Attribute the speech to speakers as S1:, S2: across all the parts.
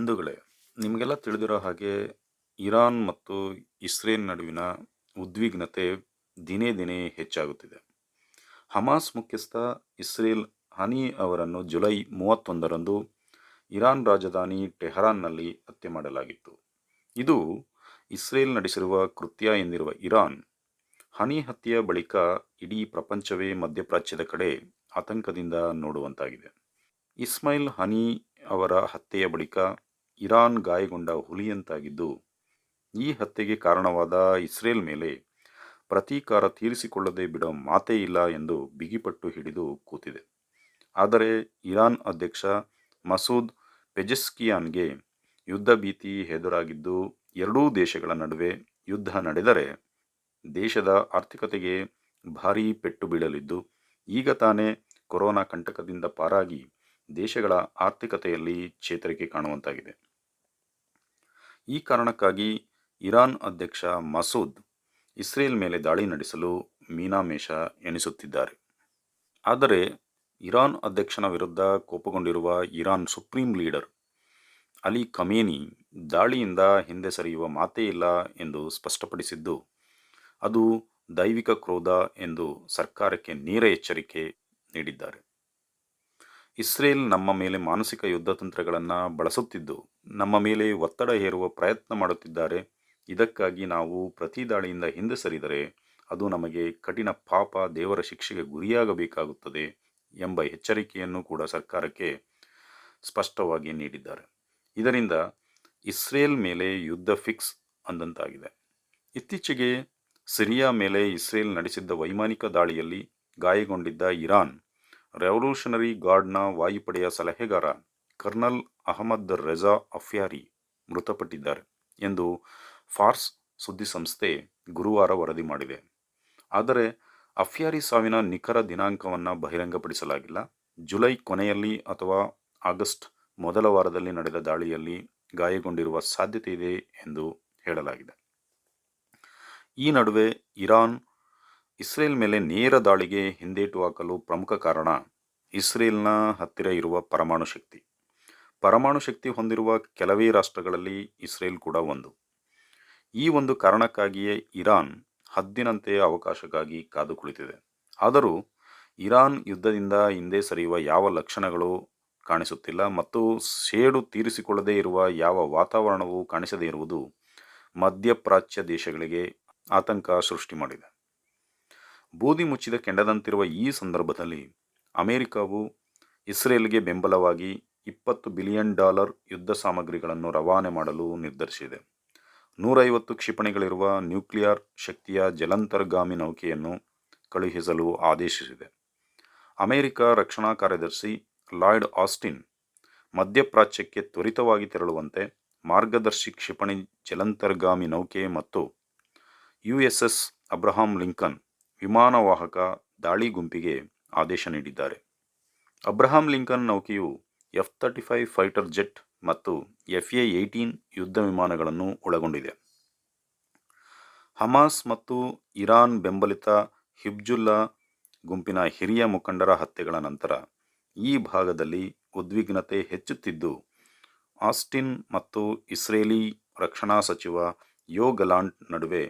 S1: ಬಂಧುಗಳೇ, ನಿಮಗೆಲ್ಲ ತಿಳಿದಿರೋ ಹಾಗೆ ಇರಾನ್ ಮತ್ತು ಇಸ್ರೇಲ್ ನಡುವಿನ ಉದ್ವಿಗ್ನತೆ ದಿನೇ ದಿನೇ ಹೆಚ್ಚಾಗುತ್ತಿದೆ. ಹಮಾಸ್ ಮುಖ್ಯಸ್ಥ ಇಸ್ರೇಲ್ ಹನಿ ಅವರನ್ನು ಜುಲೈ ಮೂವತ್ತೊಂದರಂದು ಇರಾನ್ ರಾಜಧಾನಿ ಟೆಹರಾನ್ನಲ್ಲಿ ಹತ್ಯೆ ಮಾಡಲಾಗಿತ್ತು. ಇದು ಇಸ್ರೇಲ್ ನಡೆಸಿರುವ ಕೃತ್ಯ ಎಂದಿರುವ ಇರಾನ್, ಹನಿ ಹತ್ಯೆಯ ಬಳಿಕ ಇಡೀ ಪ್ರಪಂಚವೇ ಮಧ್ಯಪ್ರಾಚ್ಯದ ಕಡೆ ಆತಂಕದಿಂದ ನೋಡುವಂತಾಗಿದೆ. ಇಸ್ಮೈಲ್ ಹನಿ ಅವರ ಹತ್ಯೆಯ ಬಳಿಕ ಇರಾನ್ ಗಾಯಗೊಂಡ ಹುಲಿಯಂತಾಗಿದ್ದು, ಈ ಹತ್ಯೆಗೆ ಕಾರಣವಾದ ಇಸ್ರೇಲ್ ಮೇಲೆ ಪ್ರತೀಕಾರ ತೀರಿಸಿಕೊಳ್ಳದೆ ಬಿಡೋ ಮಾತೇ ಇಲ್ಲ ಎಂದು ಬಿಗಿಪಟ್ಟು ಹಿಡಿದು ಕೂತಿದೆ. ಆದರೆ ಇರಾನ್ ಅಧ್ಯಕ್ಷ ಮಸೂದ್ ಪೆಜೆಸ್ಕಿಯಾನ್ಗೆ ಯುದ್ಧ ಭೀತಿ ಎದುರಾಗಿದ್ದು, ಎರಡೂ ದೇಶಗಳ ನಡುವೆ ಯುದ್ಧ ನಡೆದರೆ ದೇಶದ ಆರ್ಥಿಕತೆಗೆ ಭಾರೀ ಪೆಟ್ಟು ಬೀಳಲಿದ್ದು, ಈಗ ತಾನೇ ಕೊರೋನಾ ಕಂಟಕದಿಂದ ಪಾರಾಗಿ ದೇಶಗಳ ಆರ್ಥಿಕತೆಯಲ್ಲಿ ಚೇತರಿಕೆ ಕಾಣುವಂತಾಗಿದೆ. ಈ ಕಾರಣಕ್ಕಾಗಿ ಇರಾನ್ ಅಧ್ಯಕ್ಷ ಮಸೂದ್ ಇಸ್ರೇಲ್ ಮೇಲೆ ದಾಳಿ ನಡೆಸಲು ಮೀನಾಮೇಷ ಎಣಿಸುತ್ತಿದ್ದಾರೆ. ಆದರೆ ಇರಾನ್ ಅಧ್ಯಕ್ಷನ ವಿರುದ್ಧ ಕೋಪಗೊಂಡಿರುವ Iran supreme leader Ali Khamenei ದಾಳಿಯಿಂದ ಹಿಂದೆ ಸರಿಯುವ ಮಾತೇ ಇಲ್ಲ ಎಂದು ಸ್ಪಷ್ಟಪಡಿಸಿದ್ದು, ಅದು ದೈವಿಕ ಕ್ರೋಧ ಎಂದು ಸರ್ಕಾರಕ್ಕೆ ನೇರ ಎಚ್ಚರಿಕೆ ನೀಡಿದ್ದಾರೆ. ಇಸ್ರೇಲ್ ನಮ್ಮ ಮೇಲೆ ಮಾನಸಿಕ ಯುದ್ಧ ತಂತ್ರಗಳನ್ನು ಬಳಸುತ್ತಿದ್ದು, ನಮ್ಮ ಮೇಲೆ ಒತ್ತಡ ಹೇರುವ ಪ್ರಯತ್ನ ಮಾಡುತ್ತಿದ್ದಾರೆ. ಇದಕ್ಕಾಗಿ ನಾವು ಪ್ರತಿ ದಾಳಿಯಿಂದ ಹಿಂದೆ ಸರಿದರೆ ಅದು ನಮಗೆ ಕಠಿಣ ಪಾಪ ದೇವರ ಶಿಕ್ಷೆಗೆ ಗುರಿಯಾಗಬೇಕಾಗುತ್ತದೆ ಎಂಬ ಎಚ್ಚರಿಕೆಯನ್ನು ಕೂಡ ಸರ್ಕಾರಕ್ಕೆ ಸ್ಪಷ್ಟವಾಗಿ ನೀಡಿದ್ದಾರೆ. ಇದರಿಂದ ಇಸ್ರೇಲ್ ಮೇಲೆ ಯುದ್ಧ ಫಿಕ್ಸ್ ಅಂದಂತಾಗಿದೆ. ಇತ್ತೀಚೆಗೆ ಸಿರಿಯಾ ಮೇಲೆ ಇಸ್ರೇಲ್ ನಡೆಸಿದ್ದ ವೈಮಾನಿಕ ದಾಳಿಯಲ್ಲಿ ಗಾಯಗೊಂಡಿದ್ದ ಇರಾನ್ ರೆವಲ್ಯೂಷನರಿ ಗಾರ್ಡ್ನ ವಾಯುಪಡೆಯ ಸಲಹೆಗಾರ ಕರ್ನಲ್ ಅಹಮದ್ ರೆಜಾ ಅಫ್ಯಾರಿ ಮೃತಪಟ್ಟಿದ್ದಾರೆ ಎಂದು ಫಾರ್ಸ್ ಸುದ್ದಿಸಂಸ್ಥೆ ಗುರುವಾರ ವರದಿ ಮಾಡಿದೆ. ಆದರೆ ಅಫ್ಯಾರಿ ಸಾವಿನ ನಿಖರ ದಿನಾಂಕವನ್ನು ಬಹಿರಂಗಪಡಿಸಲಾಗಿಲ್ಲ. ಜುಲೈ ಕೊನೆಯಲ್ಲಿ ಅಥವಾ ಆಗಸ್ಟ್ ಮೊದಲ ವಾರದಲ್ಲಿ ನಡೆದ ದಾಳಿಯಲ್ಲಿ ಗಾಯಗೊಂಡಿರುವ ಸಾಧ್ಯತೆ ಇದೆ ಎಂದು ಹೇಳಲಾಗಿದೆ. ಈ ನಡುವೆ ಇರಾನ್ ಇಸ್ರೇಲ್ ಮೇಲೆ ನೇರ ದಾಳಿಗೆ ಹಿಂದೇಟು ಹಾಕಲು ಪ್ರಮುಖ ಕಾರಣ ಇಸ್ರೇಲ್ನ ಹತ್ತಿರ ಇರುವ ಪರಮಾಣು ಶಕ್ತಿ. ಪರಮಾಣು ಶಕ್ತಿ ಹೊಂದಿರುವ ಕೆಲವೇ ರಾಷ್ಟ್ರಗಳಲ್ಲಿ ಇಸ್ರೇಲ್ ಕೂಡ ಒಂದು. ಈ ಒಂದು ಕಾರಣಕ್ಕಾಗಿಯೇ ಇರಾನ್ ಹದ್ದಿನಂತೆ ಅವಕಾಶಕ್ಕಾಗಿ ಕಾದು ಕುಳಿತಿದೆ ಆದರೂ ಇರಾನ್ ಯುದ್ಧದಿಂದ ಹಿಂದೆ ಸರಿಯುವ ಯಾವ ಲಕ್ಷಣಗಳು ಕಾಣಿಸುತ್ತಿಲ್ಲ ಮತ್ತು ಸೇಡು ತೀರಿಸಿಕೊಳ್ಳದೇ ಇರುವ ಯಾವ ವಾತಾವರಣವೂ ಕಾಣಿಸದೇ ಇರುವುದು ಮಧ್ಯಪ್ರಾಚ್ಯ ದೇಶಗಳಿಗೆ ಆತಂಕ ಸೃಷ್ಟಿ ಮಾಡಿದೆ. ಬೂದಿ ಮುಚ್ಚಿದ ಕೆಂಡದಂತಿರುವ ಈ ಸಂದರ್ಭದಲ್ಲಿ ಅಮೆರಿಕವು ಇಸ್ರೇಲ್ಗೆ ಬೆಂಬಲವಾಗಿ ಇಪ್ಪತ್ತು ಬಿಲಿಯನ್ ಡಾಲರ್ ಯುದ್ಧ ಸಾಮಗ್ರಿಗಳನ್ನು ರವಾನೆ ಮಾಡಲು ನಿರ್ಧರಿಸಿದೆ. ನೂರೈವತ್ತು ಕ್ಷಿಪಣಿಗಳಿರುವ ನ್ಯೂಕ್ಲಿಯರ್ ಶಕ್ತಿಯ ಜಲಂತರ್ಗಾಮಿ ನೌಕೆಯನ್ನು ಕಳುಹಿಸಲು ಆದೇಶಿಸಿದೆ. ಅಮೆರಿಕ ರಕ್ಷಣಾ ಕಾರ್ಯದರ್ಶಿ ಲಾಯ್ಡ್ ಆಸ್ಟಿನ್ ಮಧ್ಯಪ್ರಾಚ್ಯಕ್ಕೆ ತ್ವರಿತವಾಗಿ ತೆರಳುವಂತೆ ಮಾರ್ಗದರ್ಶಿ ಕ್ಷಿಪಣಿ ಜಲಂತರ್ಗಾಮಿ ನೌಕೆ ಮತ್ತು U S S Abraham Lincoln ವಿಮಾನವಾಹಕ ದಾಳಿ ಗುಂಪಿಗೆ ಆದೇಶ ನೀಡಿದ್ದಾರೆ. Abraham Lincoln ನೌಕೆಯು F thirty five fighter jet ಮತ್ತು ಎಫ್ ಎ ಏಯ್ಟೀನ್ ಯುದ್ಧ ವಿಮಾನಗಳನ್ನು ಒಳಗೊಂಡಿದೆ. ಹಮಾಸ್ ಮತ್ತು ಇರಾನ್ ಬೆಂಬಲಿತ ಹಿಬ್ಜುಲ್ಲಾ ಗುಂಪಿನ ಹಿರಿಯ ಮುಖಂಡರ ಹತ್ಯೆಗಳ ನಂತರ ಈ ಭಾಗದಲ್ಲಿ ಉದ್ವಿಗ್ನತೆ ಹೆಚ್ಚುತ್ತಿದ್ದು, ಆಸ್ಟಿನ್ ಮತ್ತು ಇಸ್ರೇಲಿ ರಕ್ಷಣಾ ಸಚಿವ ಯೋ ಗಲಾಂಟ್ ನಡುವೆ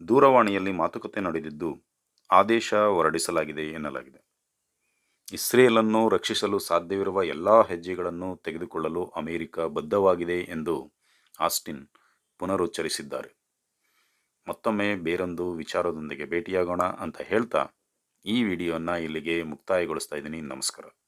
S1: ದೂರವಾಣಿಯಲ್ಲಿ ಮಾತುಕತೆ ನಡೆದಿದ್ದು ಆದೇಶ ಹೊರಡಿಸಲಾಗಿದೆ ಎನ್ನಲಾಗಿದೆ. ಇಸ್ರೇಲನ್ನು ರಕ್ಷಿಸಲು ಸಾಧ್ಯವಿರುವ ಎಲ್ಲ ಹೆಜ್ಜೆಗಳನ್ನು ತೆಗೆದುಕೊಳ್ಳಲು ಅಮೆರಿಕ ಬದ್ಧವಾಗಿದೆ ಎಂದು ಆಸ್ಟಿನ್ ಪುನರುಚ್ಚರಿಸಿದ್ದಾರೆ. ಮತ್ತೊಮ್ಮೆ ಬೇರೊಂದು ವಿಚಾರದೊಂದಿಗೆ ಭೇಟಿಯಾಗೋಣ ಅಂತ ಹೇಳ್ತಾ ಈ ವಿಡಿಯೋನ ಇಲ್ಲಿಗೆ ಮುಕ್ತಾಯಗೊಳಿಸ್ತಾ ಇದ್ದೀನಿ. ನಮಸ್ಕಾರ.